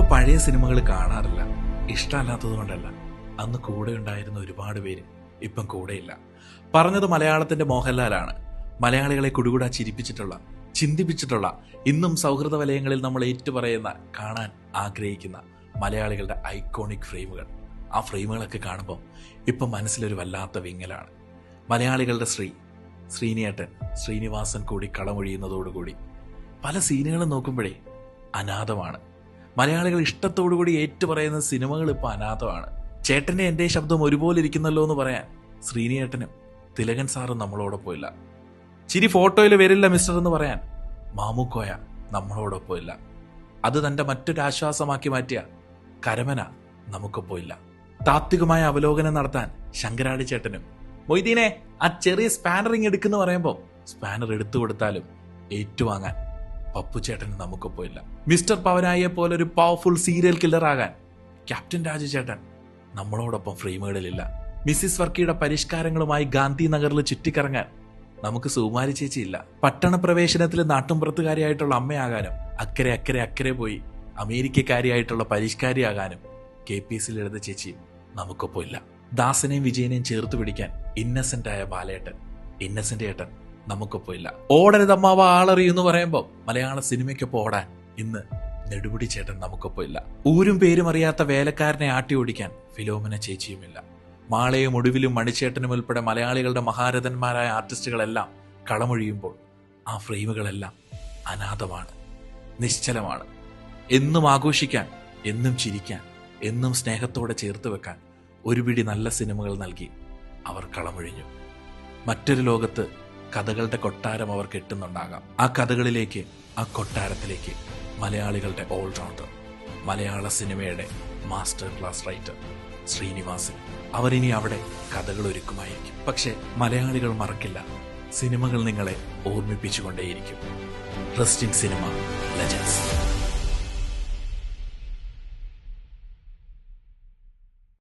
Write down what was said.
ഞാനിപ്പോ പഴയ സിനിമകൾ കാണാറില്ല. ഇഷ്ടമല്ലാത്തത് കൊണ്ടല്ല. അന്ന് കൂടെ ഉണ്ടായിരുന്ന ഒരുപാട് പേര് ഇപ്പം കൂടെയില്ല. പറഞ്ഞത് മലയാളത്തിന്റെ മോഹൻലാലാണ്. മലയാളികളെ കുടുകുടാ ചിരിപ്പിച്ചിട്ടുള്ള ചിന്തിപ്പിച്ചിട്ടുള്ള ഇന്നും സൗഹൃദ വലയങ്ങളിൽ നമ്മൾ ഏറ്റുപറയുന്ന കാണാൻ ആഗ്രഹിക്കുന്ന മലയാളികളുടെ ഐക്കോണിക് ഫ്രെയിമുകൾ. ആ ഫ്രെയിമുകളൊക്കെ കാണുമ്പോൾ ഇപ്പം മനസ്സിലൊരു വല്ലാത്ത വിങ്ങലാണ്. മലയാളികളുടെ ശ്രീ ശ്രീനിയേട്ടൻ ശ്രീനിവാസൻ കൂടി കളമൊഴിയുന്നതോടുകൂടി പല സീനുകളും നോക്കുമ്പോഴേ അനാഥമാണ്. മലയാളികൾ ഇഷ്ടത്തോടുകൂടി ഏറ്റുപറയുന്ന സിനിമകൾ ഇപ്പോൾ അനാഥമാണ്. ചേട്ടന്റെ എന്റെ ശബ്ദം ഒരുപോലെ ഇരിക്കുന്നല്ലോ എന്ന് പറയാൻ ശ്രീനിയേട്ടനും തിലകൻ സാറും നമ്മളോടൊപ്പം ഇല്ല ചിരി ഫോട്ടോയിൽ വരില്ല മിസ്റ്റർ എന്ന് പറയാൻ മാമുക്കോയ നമ്മളോടൊപ്പം ഇല്ല അത് തന്റെ മറ്റൊരു ആശ്വാസമാക്കി മാറ്റിയ കരമന നമുക്കൊപ്പം ഇല്ല താത്വികമായ അവലോകനം നടത്താൻ ശങ്കരാടി ചേട്ടനും മൊയ്തീനെ ആ ചെറിയ സ്പാനറിങ് എടുക്കുന്നു പറയുമ്പോൾ സ്പാനർ എടുത്തു കൊടുത്താലും ഏറ്റുവാങ്ങാൻ പപ്പു ചേട്ടന് നമുക്കൊപ്പം ഇല്ല മിസ്റ്റർ പവനായെ പോലെ ഒരു പവർഫുൾ സീരിയൽ കില്ലർ ആകാൻ ക്യാപ്റ്റൻ രാജു ചേട്ടൻ നമ്മളോടൊപ്പം ഫ്രെയിമുകളിലില്ല. മിസ്സിസ് വർക്കിയുടെ പരിഷ്കാരങ്ങളുമായി ഗാന്ധി നഗറിൽ ചുറ്റിക്കറങ്ങാൻ നമുക്ക് സുകുമാരി ചേച്ചിയില്ല പട്ടണ പ്രവേശനത്തിൽ നാട്ടുംപുറത്തുകാരിയായിട്ടുള്ള അമ്മയാകാനും അക്കരെ അക്കരെ അക്കരെ പോയി അമേരിക്കക്കാരിയായിട്ടുള്ള പരിഷ്കാരിയാകാനും കെ പി എസിൽ എഴുത ചേച്ചിയും നമുക്കൊപ്പം ഇല്ല ദാസനെയും വിജയനെയും ചേർത്ത് പിടിക്കാൻ ഇന്നസെന്റ് ആയ ബാലേട്ടൻ ഇന്നസെന്റ് ഏട്ടൻ നമുക്കൊപ്പം ഇല്ല ഓടരുതമ്മാവ ആളറിയെന്ന് പറയുമ്പോൾ മലയാള സിനിമയ്ക്കൊപ്പം ഓടാൻ ഇന്ന് നെടുപിടി ചേട്ടൻ നമുക്കൊപ്പം ഇല്ല ഊരും പേരും അറിയാത്ത വേലക്കാരനെ ആട്ടി ഓടിക്കാൻ ഫിലോമിന ചേച്ചിയുമില്ല. മാളയും ഒടുവിലും മണിച്ചേട്ടനും ഉൾപ്പെടെ മലയാളികളുടെ മഹാരഥന്മാരായ ആർട്ടിസ്റ്റുകളെല്ലാം കളമൊഴിയുമ്പോൾ ആ ഫ്രെയിമുകളെല്ലാം അനാഥമാണ് നിശ്ചലമാണ്. എന്നും ആഘോഷിക്കാൻ എന്നും ചിരിക്കാൻ എന്നും സ്നേഹത്തോടെ ചേർത്ത് വെക്കാൻ ഒരു പിടി നല്ല സിനിമകൾ നൽകി അവർ കളമൊഴിഞ്ഞു. മറ്റൊരു ലോകത്ത് കഥകളുടെ കൊട്ടാരം അവർ കെട്ടുന്നുണ്ടാകാം. ആ കഥകളിലേക്ക് ആ കൊട്ടാരത്തിലേക്ക് മലയാളികളുടെ ഓൾറൗണ്ടർ മലയാള സിനിമയുടെ മാസ്റ്റർ ക്ലാസ് റൈറ്റർ ശ്രീനിവാസൻ. അവരിനി അവിടെ കഥകൾ ഒരുക്കുമായിരിക്കും. പക്ഷെ മലയാളികൾ മറക്കില്ല സിനിമകൾ നിങ്ങളെ ഓർമ്മിപ്പിച്ചുകൊണ്ടേയിരിക്കും. Resting cinema legends